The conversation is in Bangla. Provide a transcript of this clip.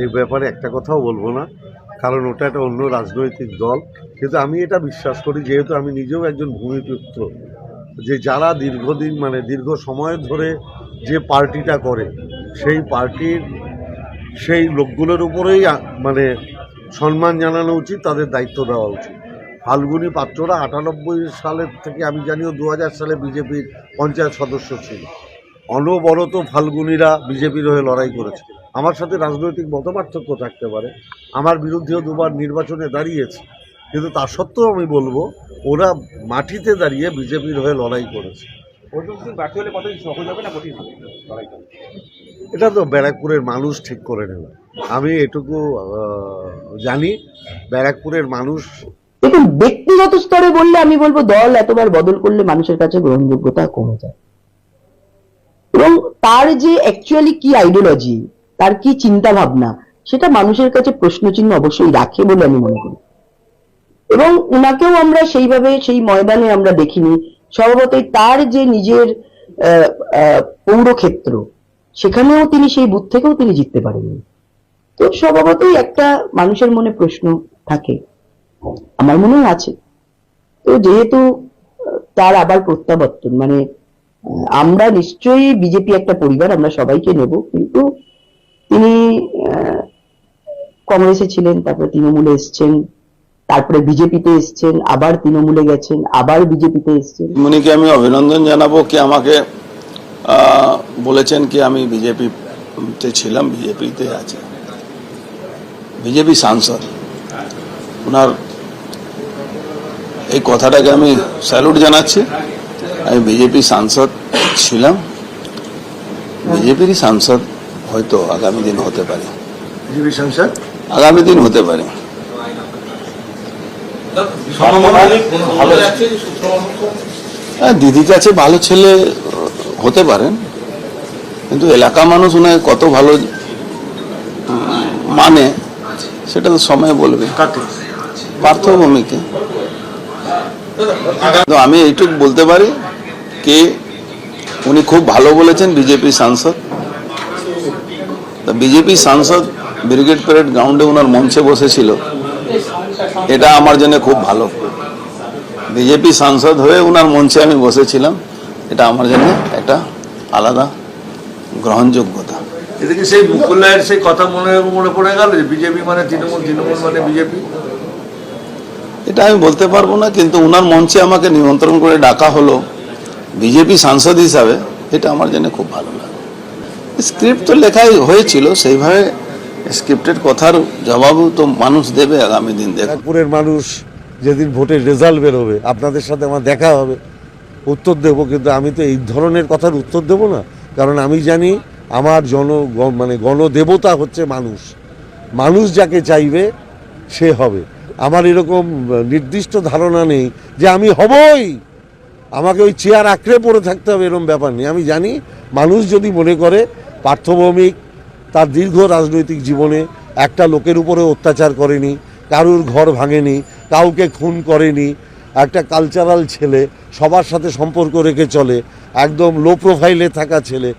এই ব্যাপারে একটা কথাও বলব না, কারণ ওটা একটা অন্য রাজনৈতিক দল। কিন্তু আমি এটা বিশ্বাস করি, যেহেতু আমি নিজেও একজন ভূমিপুত্র, যে যারা দীর্ঘদিন মানে দীর্ঘ সময় ধরে যে পার্টিটা করে, সেই পার্টির, সেই লোকগুলোর উপরেই মানে সম্মান জানানো উচিত, তাদের দায়িত্ব দেওয়া উচিত। ফাল্গুনি পাত্ররা আটানব্বই সালের থেকে, আমি জানিও দু হাজার সালে বিজেপির পঞ্চায়েত সদস্য ছিল। অনবরত ফাল্গুনিরা বিজেপির হয়ে লড়াই করেছে। আমার সাথে রাজনৈতিক মতপার্থক্য থাকতে পারে। আমার বিরুদ্ধেও দুবার নির্বাচনে দাঁড়িয়েছে। কিন্তু তা সত্ত্বেও আমি বলব ওরা মাটিতে দাঁড়িয়ে বিজেপির হয়ে লড়াই করেছে। এটা তো ব্যারাকপুরের মানুষ ঠিক করে নেবে। আমি এটুকু জানি ব্যারাকপুরের মানুষ দেখুন ব্যক্তিগত স্তরে বললে আমি বলব দল এতবার বদল করলে মানুষের কাছে গ্রহণযোগ্যতা কমে যায়। এবং তার যে অ্যাকচুয়ালি কি আইডিওলজি তার কি চিন্তা ভাবনা সেটা মানুষের কাছে প্রশ্নচিহ্ন অবশ্যই রাখে বলে আমি মনে করি। এবং উনাকেও আমরা সেইভাবে, সেই ময়দানে আমরা দেখিনি। স্বভাবতই তার যে নিজের পৌরক্ষেত্র, সেখানেও তিনি সেই বুথ থেকেও তিনি জিততে পারেননি। তো স্বভাবতই একটা মানুষের মনে প্রশ্ন থাকে। আমার মনে আছে। তো যেহেতু তার আবার প্রত্যাবর্তন মানে আমরা নিশ্চয়ই বিজেপি একটা পরিবার, আমরা সবাইকে নেব, কিন্তু তিনি কংগ্রেসে ছিলেন, তারপরে তৃণমূলে এসছেন, তারপরে বিজেপিতে এসছেন, আবার তৃণমূলে গেছেন, আবার বিজেপিতে এসছেন। মুনিকে আমি অভিনন্দন জানাব কি আমাকে বলেছেন কি আমি বিজেপিতে ছিলাম, বিজেপিতে আছে। বিজেপি সাংসদ। ওনার এই কথাটাকে আমি স্যালুট জানাচ্ছি। আমি বিজেপি সাংসদ ছিলাম। বিজেপিরই সাংসদ। হয়তো আগামী দিন হতে পারে। বিজেপি আগামী দিন হতে পারে। হ্যাঁ দিদির কাছে ভালো ছেলে হতে পারেন কিন্তু এলাকা মানুষ ওনাকে কত ভালো মানে সেটা তো সময় বলবে। পার্থভূমিকে। তো আমি এইটুকু বলতে পারি কে উনি খুব ভালো বলেছেন বিজেপি সাংসদ। তা বিজেপি সাংসদ ব্রিগেড প্যারেড গ্রাউন্ডে ওনার মঞ্চে বসেছিল। এটা আমার জন্য খুব ভালো। বিজেপি সাংসদ হয়ে ওনার মঞ্চে আমি বসেছিলাম। এটা আমার জন্য একটা আলাদা গ্রহণযোগ্যতা। এদিকে সেই মুকুল্লায়ের সেই কথা মনে মনে পড়ে গেল যে বিজেপি মানে তৃণমূল তৃণমূল মানে বিজেপি এটা আমি বলতে পারব না কিন্তু ওনার মঞ্চে আমাকে নিমন্ত্রণ করে ডাকা হলো বিজেপি সাংসদ হিসাবে। এটা আমার জন্য খুব ভালো লাগে। স্ক্রিপ্ট তো লেখাই হয়েছিল, সেইভাবে স্ক্রিপ্টের কথার জবাবও তো মানুষ দেবে আগামী দিন, দেখ। মানুষ যেদিন ভোটের রেজাল্ট বেরোবে, আপনাদের সাথে আমার দেখা হবে। উত্তর দেব, কিন্তু আমি তো এই ধরনের কথার উত্তর দেব না। কারণ আমি জানি আমার জন মানে গণদেবতা হচ্ছে মানুষ। মানুষ যাকে চাইবে, সে হবে। আমার এরকম নির্দিষ্ট ধারণা নেই যে আমি হবই। আমাকে ওই চেয়ার আঁকড়ে পড়ে থাকতে হবে এরম ব্যাপার নেই। আমি জানি মানুষ যদি মনে করে পার্থভৌমিক তার দীর্ঘ রাজনৈতিক জীবনে একটা লোকের উপরে অত্যাচার করেনি, কারুর ঘর ভাঙেনি, কাউকে খুন করেনি, একটা কালচারাল ছেলে, সবার সাথে সম্পর্ক রেখে চলে, একদম লো প্রোফাইলে থাকা ছেলে।